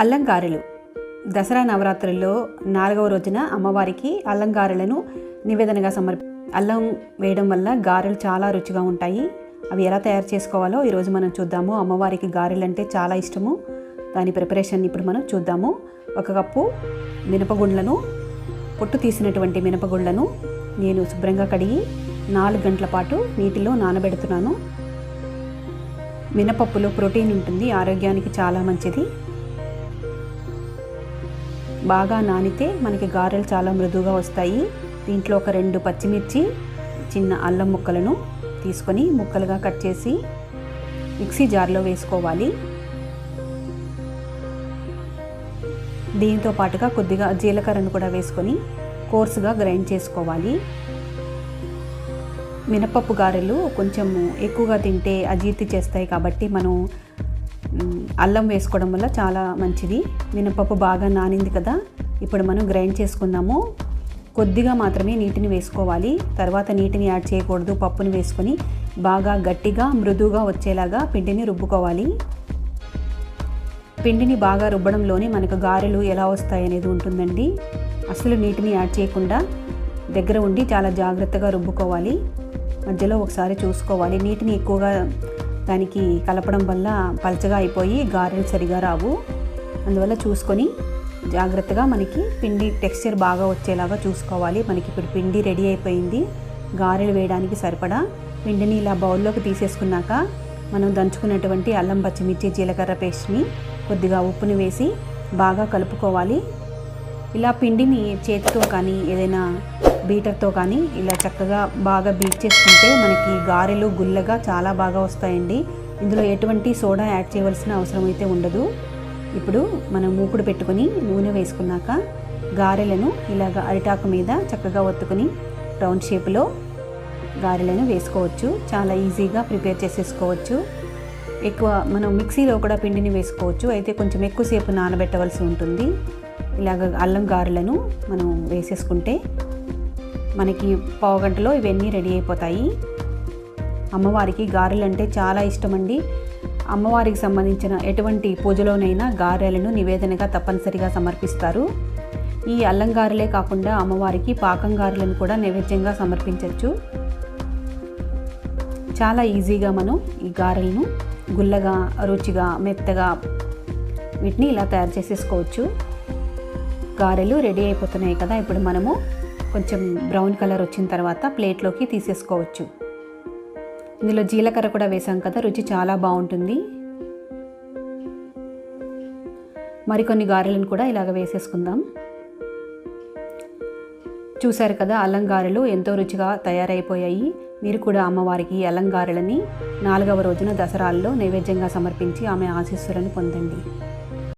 అల్లంగారెలు దసరా నవరాత్రుల్లో నాలుగవ రోజున అమ్మవారికి అల్లంగారెలను నివేదనగా సమర్పి అల్లం వేయడం వల్ల గారెలు చాలా రుచిగా ఉంటాయి. అవి ఎలా తయారు చేసుకోవాలో ఈరోజు మనం చూద్దాము. అమ్మవారికి గారెలు అంటే చాలా ఇష్టము. దాని ప్రిపరేషన్ ఇప్పుడు మనం చూద్దాము. ఒక కప్పు మినపగుండ్లను పొట్టు తీసినటువంటి మినపగుండ్లను నేను శుభ్రంగా కడిగి నాలుగు గంటల పాటు నీటిలో నానబెడుతున్నాను. మినపప్పులో ప్రోటీన్ ఉంటుంది. ఆరోగ్యానికి చాలా మంచిది. బాగా నానితే మనకి గారెలు చాలా మృదువుగా వస్తాయి. దీంట్లో ఒక రెండు పచ్చిమిర్చి చిన్న అల్లం ముక్కలను తీసుకొని ముక్కలుగా కట్ చేసి మిక్సీ జార్లో వేసుకోవాలి. దీంతో పాటుగా కొద్దిగా జీలకర్రను కూడా వేసుకొని కోర్సుగా గ్రైండ్ చేసుకోవాలి. మినపప్పు గారెలు కొంచెం ఎక్కువగా తింటే అజీర్తి చేస్తాయి కాబట్టి మనం అల్లం వేసుకోవడం వల్ల చాలా మంచిది. మినపప్పు బాగా నానింది కదా ఇప్పుడు మనం గ్రైండ్ చేసుకుందాము. కొద్దిగా మాత్రమే నీటిని వేసుకోవాలి. తర్వాత నీటిని యాడ్ చేయకూడదు పప్పుని వేసుకొని బాగా గట్టిగా మృదువుగా వచ్చేలాగా పిండిని రుబ్బుకోవాలి. పిండిని బాగా రుబ్బడంలోనే మనకు గారెలు ఎలా వస్తాయి అనేది ఉంటుందండి. అసలు నీటిని యాడ్ చేయకుండా దగ్గర ఉండి చాలా జాగ్రత్తగా రుబ్బుకోవాలి. మధ్యలో ఒకసారి చూసుకోవాలి. నీటిని ఎక్కువగా దానికి కలపడం వల్ల పలచగా అయిపోయి గారెలు సరిగా రావు. అందువల్ల చూసుకొని జాగ్రత్తగా మనకి పిండి టెక్స్చర్ బాగా వచ్చేలాగా చూసుకోవాలి. మనకి ఇప్పుడు పిండి రెడీ అయిపోయింది. గారెలు వేయడానికి సరిపడా పిండిని ఇలా బౌల్లోకి తీసేసుకున్నాక మనం దంచుకున్నటువంటి అల్లం పచ్చిమిర్చి జీలకర్ర పేస్ట్ని కొద్దిగా ఉప్పుని వేసి బాగా కలుపుకోవాలి. ఇలా పిండిని చేతితో కానీ ఏదైనా బీటర్తో కానీ ఇలా చక్కగా బాగా బీట్ చేసుకుంటే మనకి గారెలు గుల్లగా చాలా బాగా వస్తాయండి. ఇందులో ఎటువంటి సోడా యాడ్ చేయవలసిన అవసరం అయితే ఉండదు. ఇప్పుడు మనం మూకుడు పెట్టుకొని నూనె వేసుకున్నాక గారెలను ఇలాగ అరిటాకు మీద చక్కగా ఒత్తుకొని రౌండ్ షేప్లో గారెలను వేసుకోవచ్చు. చాలా ఈజీగా ప్రిపేర్ చేసేసుకోవచ్చు. ఎక్కువ మనం మిక్సీలో కూడా పిండిని వేసుకోవచ్చు. అయితే కొంచెం ఎక్కువసేపు నానబెట్టవలసి ఉంటుంది. ఇలాగ అల్లం గారెలను మనం వేసేసుకుంటే మనకి పావు గంటలో ఇవన్నీ రెడీ అయిపోతాయి. అమ్మవారికి గారెలు అంటే చాలా ఇష్టమండి. అమ్మవారికి సంబంధించిన ఎటువంటి పూజలోనైనా గారెలను నివేదనగా తప్పనిసరిగా సమర్పిస్తారు. ఈ అల్లం గారెలే కాకుండా అమ్మవారికి పాకం గారెలను కూడా నైవేద్యంగా సమర్పించవచ్చు చాలా ఈజీగా మనం ఈ గారెలను గుల్లగా రుచిగా మెత్తగా వీటిని ఇలా తయారు చేసేసుకోవచ్చు. గారెలు రెడీ అయిపోతున్నాయి కదా ఇప్పుడు మనము కొంచెం బ్రౌన్ కలర్ వచ్చిన తర్వాత ప్లేట్లోకి తీసేసుకోవచ్చు. ఇందులో జీలకర్ర కూడా వేసాం కదా రుచి చాలా బాగుంటుంది. మరికొన్ని గారెలను కూడా ఇలాగ వేసేసుకుందాం. చూశారు కదా అల్లం ఎంతో రుచిగా తయారైపోయాయి. మీరు కూడా అమ్మవారికి అల్లం నాలుగవ రోజున దసరాల్లో నైవేద్యంగా సమర్పించి ఆమె ఆశీస్సులను పొందండి.